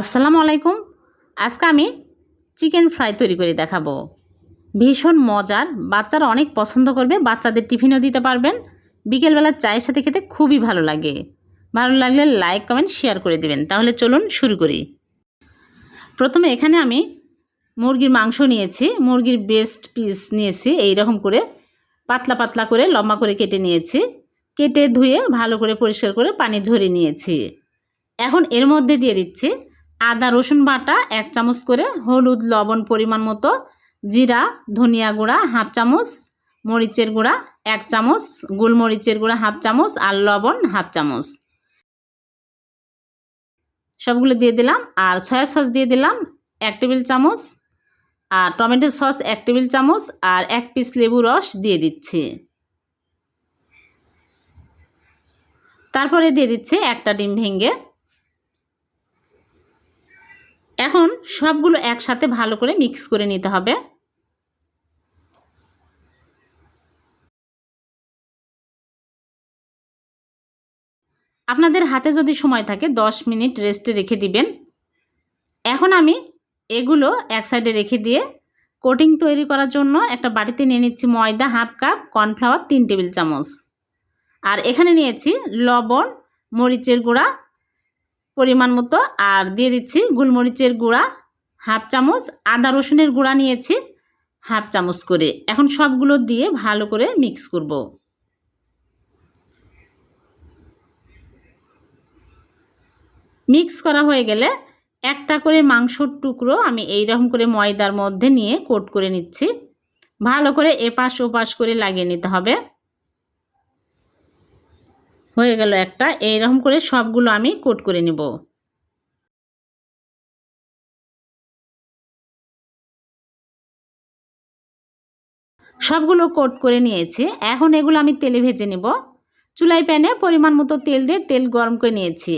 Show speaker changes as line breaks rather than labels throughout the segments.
আসসালামু আলাইকুম। আজকে আমি চিকেন ফ্রাই তৈরি করে দেখাবো। ভীষণ মজার, বাচ্চারা অনেক পছন্দ করবে, বাচ্চাদের টিফিনও দিতে পারবেন। বিকেলবেলা চায়ের সাথে খেতে খুবই ভালো লাগে। ভালো লাগলে লাইক, কমেন্ট, শেয়ার করে দেবেন। তাহলে চলুন শুরু করি। প্রথমে এখানে আমি মুরগির মাংস নিয়েছি। মুরগির বেস্ট পিস নিয়েছি। এই রকম করে পাতলা পাতলা করে, লম্বা করে কেটে নিয়েছি। কেটে ধুয়ে ভালো করে পরিষ্কার করে পানি ঝরিয়ে নিয়েছি। এখন এর মধ্যে দিয়ে দিচ্ছি আদা, রসুন বাটা এক চামচ করে, হলুদ, লবণ পরিমাণ মতো, জিরা, ধনিয়া গুঁড়া হাফ চামচ, মরিচের গুঁড়া এক চামচ, গোলমরিচের গুঁড়া হাফ চামচ আর লবণ হাফ চামচ। সবগুলো দিয়ে দিলাম আর সয়া সস দিয়ে দিলাম এক টেবিল চামচ আর টমেটো সস এক টেবিল চামচ আর এক পিস লেবু রস দিয়ে দিচ্ছি। তারপরে দিয়ে দিচ্ছি একটা ডিম ভেঙে এখন সবগুলো একসাথে ভালো করে মিক্স করে নিতে হবে। আপনাদের হাতে যদি সময় থাকে 10 মিনিট রেস্টে রেখে দিবেন। এখন আমি এগুলো এক সাইডে রেখে দিয়ে কোটিং তৈরি করার জন্য একটা বাটিতে নিয়ে নিচ্ছি ময়দা হাফ কাপ, কর্নফ্লাওয়ার তিন টেবিল চামচ। আর এখানে নিয়েছি লবণ, মরিচের গুঁড়া পরিমাণ মতো, আর দিয়ে দিচ্ছি গোলমরিচের গুঁড়া, হাফ চামচ, আদা রসুনের গুঁড়া নিয়েছি, হাফ চামচ করে। এখন সবগুলো দিয়ে ভালো করে মিক্স করব। মিক্স করা হয়ে গেলে একটা করে মাংসর টুকরো আমি এই রকম করে ময়দার মধ্যে নিয়ে কোট করে নিচ্ছি। ভালো করে এপাশ ওপাশ করে লাগিয়ে নিতে হবে। হয়ে গেল একটা। এইরকম করে সবগুলো আমি কোট করে নেব। সবগুলো কোট করে নিয়েছি। এখন এগুলো আমি তেলে ভেজে নেব। চুলাই প্যানে পরিমাণ মতো তেল দিয়ে তেল গরম করে নিয়েছি।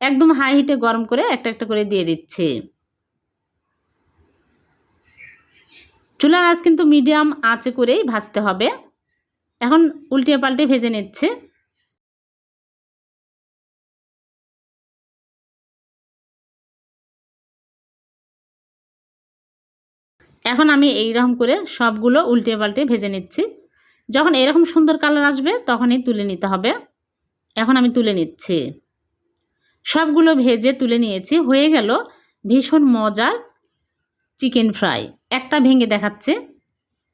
একদম হাই হিটে গরম করে একটা একটা করে দিয়ে দিচ্ছি। চুলার আঁচ কিন্তু মিডিয়াম আঁচে করেই ভাজতে হবে। এখন উল্টিয়ে পাল্টে ভেজে নিচ্ছে। এখন আমি এই রকম করে সবগুলো উল্টে পাল্টে ভেজে নিচ্ছি। যখন এরকম সুন্দর কালার আসবে, তখনই তুলে নিতে হবে। এখন আমি তুলে নিচ্ছি। সবগুলো ভেজে তুলে নিয়েছি। হয়ে গেল ভীষণ মজার চিকেন ফ্রাই। একটা ভেঙে দেখাচ্ছে।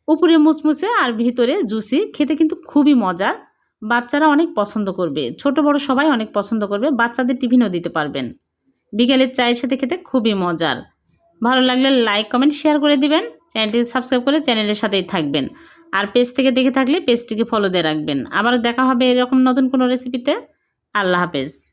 উপরে মুসমুসে আর ভিতরে জুসি, খেতে কিন্তু খুবই মজার। বাচ্চারা অনেক পছন্দ করবে। ছোট বড় সবাই অনেক পছন্দ করবে। বাচ্চাদের টিফিনও দিতে পারবেন। বিকেলের চায়ের সাথে খেতে খুবই মজার। ভালো লাগলে লাইক কমেন্ট শেয়ার করে দিবেন। চ্যানেলটিকে সাবস্ক্রাইব করে চ্যানেলের সাথেই থাকবেন। আর পেজ থেকে দেখে থাকলে পেজটিকে ফলো দিয়ে রাখবেন। আবারও দেখা হবে এরকম নতুন কোনো রেসিপিতে আল্লাহ হাফেজ।